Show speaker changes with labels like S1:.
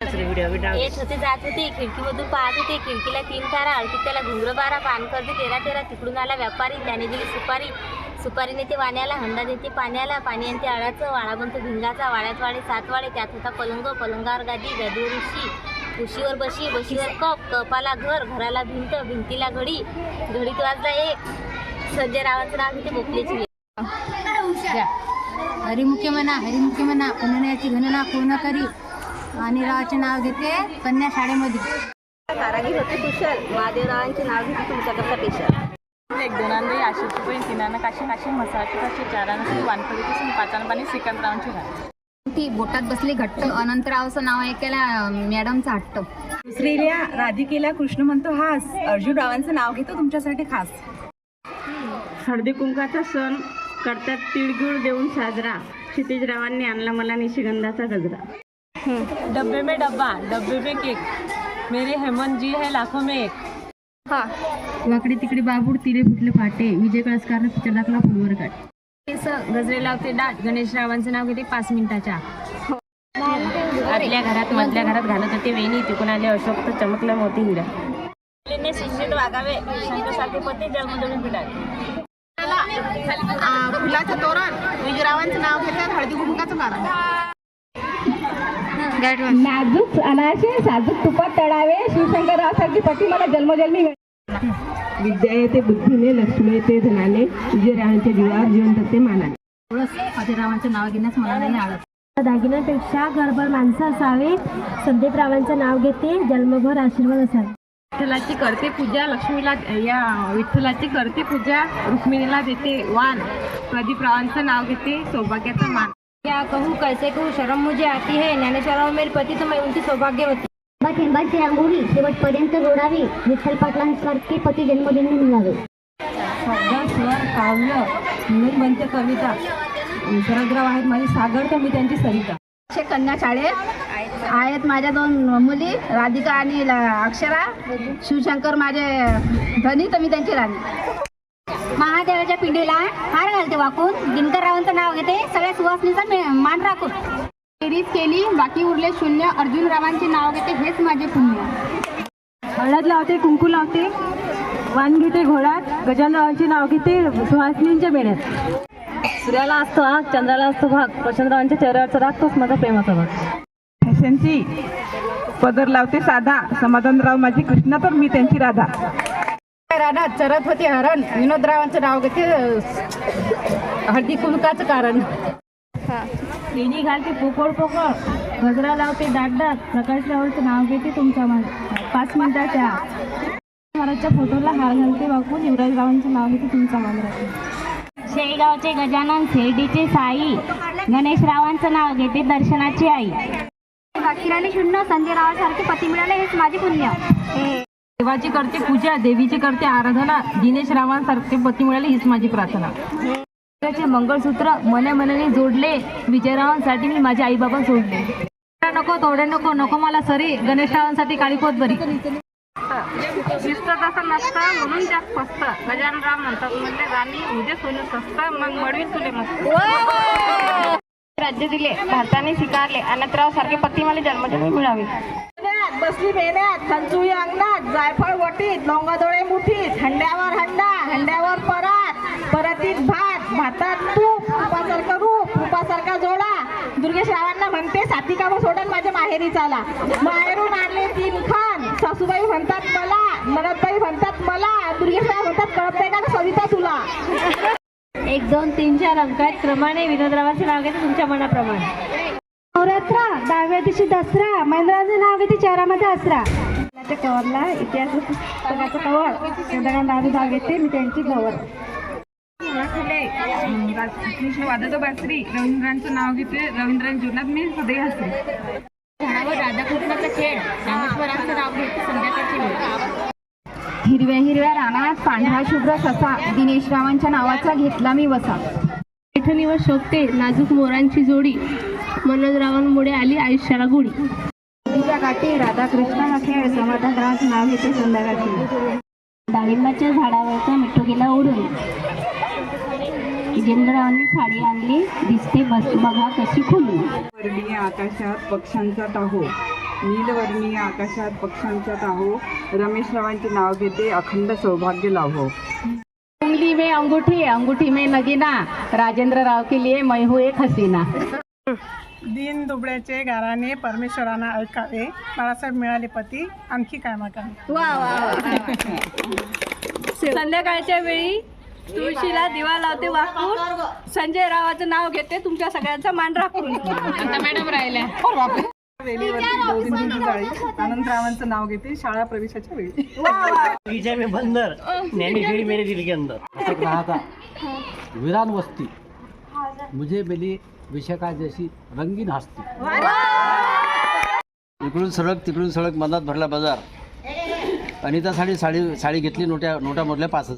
S1: येत होते जात होते खिडकीमधून पाहत होते खिडकीला तीन तारा अडकीत त्याला घुंगर बारा पान करते तेरा तेरा तिकडून आला व्यापारी त्याने दिली सुपारी. सुपारी नेते वाण्याला हंडा देते पाण्याला पाणी आणते आळाचं वाळा बनतो भिंगाचा वाड्यात वाडे सात वाडे त्यात होता पलंग पलंगावर गादी गादीवर उशी. उशीवर बशी बशीवर कप कपाला घर घराला भिंत भिंतीला घडी घडीत वाजला एक. संजय रावांचं नाव घेते बोकलेची
S2: हरिमुख्य म्हणा हरिमुख्य म्हणा पुनण्याची गणना पूर्ण करी? आणि रावाचे नाव घेते कन्या शाळेमध्ये.
S1: कारागीर होते कुशल. महादेवरावांचे नाव घेते तुमच्याकरता पेशल.
S3: एक दोनांनी आशे रुपये तिनानं काशी काशी मसाचे काशी चारानं वानखडी पासून पाचानं पाणी सिकंदरावांची राह
S2: ती बोटात बसली घट्ट. अनंतरावचं नाव ऐकायला मॅडमचा हट्ट.
S3: दुसरील्या राधिकेला कृष्ण म्हणतो हास. अर्जुन रावांचं नाव घेतो तुमच्यासाठी खास.
S4: हळदी कुंकाचा सण करतात तिळगुळ देऊन साजरा. क्षितिजरावांनी आणला मला निशिगंधाचा गजरा.
S3: डब्बे में डब्बा डब्बे में केक। मेरे हेमंत जी है लाखों में एक।
S2: वाकडे तिकडे बाबूड तिरे फुटले फाटे। विजय कळसकारनं पिक्चर दाखला फुलवर काट
S3: गजरे लावते डाट गणेश रावांचं नाव घेते पाच मिनिटाच्या. आतल्या घरात मधल्या घरात घालत होते वेणी. तिकून आले अशोक तर चमकला मोती हिरा. सुशील वागावे. शंकरसारखे पती जन्मदमी पिढावे
S5: फुलाचं तोरण. विजयरावांचं नाव घेतात हळदी कुंकाचं कारण.
S4: नाजूक अनाशे साजूक तुपात तळावे शिवशंकररावासारखी पती मला जन्मजन्मी विद्या येते बुद्धीने लक्ष्मी येते धनाने विजयरावांच्या जीवावर जिवंत ते मानाने.
S2: रावांचं नाव घेण्यास मला नाही
S1: दागिन्यापेक्षा घरभर माणसं असावे. संदीप रावांचं नाव घेते जन्मभर आशीर्वाद असावे.
S3: विठ्ठलाची करते पूजा लक्ष्मीला या विठ्ठलाची करते पूजा रुक्मिणीला देते वाण प्रदीप रावांचं नाव घेते सौभाग्याचा मान.
S1: क्या कहूँ कैसे कहूँ शर्म मुझे आती है। ज्ञानेश्वराव मेरे पति तो मैं उनकी सौभाग्यवती।
S6: थेंबाची रांगोळी शेवटपर्यंत जोडावी विठ्ठल पाटलांसारखे पती जन्मदिनी मिळावे।
S3: शब्द स्वर काव्य निबंध कविता शरदराव आहेत माझी सागर तर मी त्यांची सरिता.
S5: कन्या शाळेत आहेत माझ्या दोन मुली राधिका आणि अक्षरा. शिवशंकर माझे धनी तर मी त्यांची राणी.
S6: पिंडीला हार घालते वाकून. दिनकररावांचं नाव घेते. सगळ्या सुवासनीचा मान राखून.
S5: बेरीज केली बाकी उरले शून्य. अर्जुनरावांचे नाव घेते. हेच माझे पुण्य.
S4: हळद लावते कुंकू लावते वाण घेते घोडात गजानरावांचे नाव घेते सुहासिनींच्या बेड्यात सूर्याला असतो आग चंद्राला असतो भाग प्रचंडरावांच्या चेहऱ्यावरचा राग तोच माझा प्रेमाचा भाग.
S7: फॅशनची पदर लावते साधा. समाधानराव माझी कृष्णा तर मी त्यांची राधा.
S5: रानात चरत होते हरण. विनोदरावांचं नाव घेते हळदी कुंकाचं कारण.
S4: लेणी घालते पोकळ पोकळ. गजरा लावते दाट दाट. प्रकाश रावलचं नाव घेते तुमच्या मा- पाच मिनिटाच्या. महाराजच्या फोटोला हार घालते वाकून युवराज रावांचं नाव घेते तुमचा मान राखून
S1: शेगावचे गजानन शिर्डीचे साई. गणेश रावांचं नाव घेते दर्शनाची आई.
S6: बाकी राहिले शून्य संजय रावासारखे पती मिळाले हेच माझे पुण्य.
S3: देवाची करते पूजा देवीची करते आराधना दिनेश रावांसारखे पती मिळाले हीच माझी प्रार्थना. मंगळसूत्र मने मनाने जोडले विजयरावांसाठी मी माझे आई बाबा सोडले. नको तोडे नको नको मला सरी गणेश रावांसाठी काळी पोत बरी.
S4: शिस्त तसं नसतं म्हणून जास्त फसत. गजानराव म्हणतात म्हणजे राणी म्हणजे सोने स्वस्त मग मळवी तुले मस्त. राज्य दिले भारताने स्वीकारले अनंतराव सारखे पती मला जन्मजन्मी मिळावे.
S5: बसली बेण्यात खंचुई अंगणात जायफळ वटीत लोंगादोळे मुठीत हंड्यावर हंडा हंड्यावर परात परतीत भात भातात तूप तुपासारखं रूप उपासारखा जोडा. दुर्गेश रावांना म्हणते साती कामं सोडून माझ्या माहेरी चाला माहेरून आणले तीन खान सासूबाई म्हणतात मला नरदबाई म्हणतात मला दुर्गेश राव म्हणतात कळत नाही का सविता तुला?
S1: एक दोन तीन चार अंकात क्रमाने विनोदरावांचं नाव घेते तुमच्या मनाप्रमाणे.
S6: नवरात्रा दहाव्या दिवशी दसरा महेंद्राचं नाव घेते चेहरामध्ये असरा
S4: कवरला इतिहास पुस्तकाचं कवर. चंद्रकांत दारू नाव घेते मी त्यांची गवर
S7: वादतो बासरी रवींद्रांचं नाव घेते रवींद्रांच्या जीवनात मी हृदय हसते
S1: झाडावर राधाकृष्णाचा खेळ ज्ञानेश्वरांचं नाव घेते संध्याकाळची वेळ.
S5: हिरव्या हिरव्या रानात पांढरा शुभ्र ससा दिनेश रावांच्या नावाचा घेतला मी वसा.
S4: पैठणीवर शोभते नाजूक मोरांची जोडी मनोजरावांमुळे आली आयुष्याला गुढी
S5: नदीच्या काठी राधाकृष्णाचा खेळ समाधानरावांचं नाव घेते संध्याकाळची
S1: डाळिंबाच्या झाडावरचा मिठू गेला उडून जिंद्रावांनी साडी आणली दिसते बस बघा कशी खुलून
S7: वर्णीय आकाशात पक्ष्यांचा टाहो नीलवर्णीय आकाशात पक्ष्यांचा राहो रमेश रावांचे नाव घेते अखंड सौभाग्य लाभो.
S4: उंगली में अंगूठी अंगूठी में नगीना. राजेंद्र राव के लिए मैं हूँ एक हसीना.
S5: दिन दुबळ्याचे गाराने परमेश्वरांना ऐकावे. बाळासाहेब मिळाले पती. आणखी काय मागावे
S8: संध्याकाळच्या वेळी तुळशीला दिवा लावते वाकून. संजय रावाचं नाव घेते. तुमच्या सगळ्यांचा मान राखून.
S7: वेलीवरती दोघींची जाळी आनंदरावांचं नाव घेते. शाळा प्रवेशाच्या वेळी.
S9: में बंदर नैनी खिड़ी मेरे दिल के अंदर. तक रहा था वीरान वस्ती. मुझे मिली विशाखा जशी रंगीन हस्ती। इकडून सडक तिकडून सडक मनात भरला बाजार. अनिता साडी साडी साडी घेतली नोट्या नोटामधल्या पाच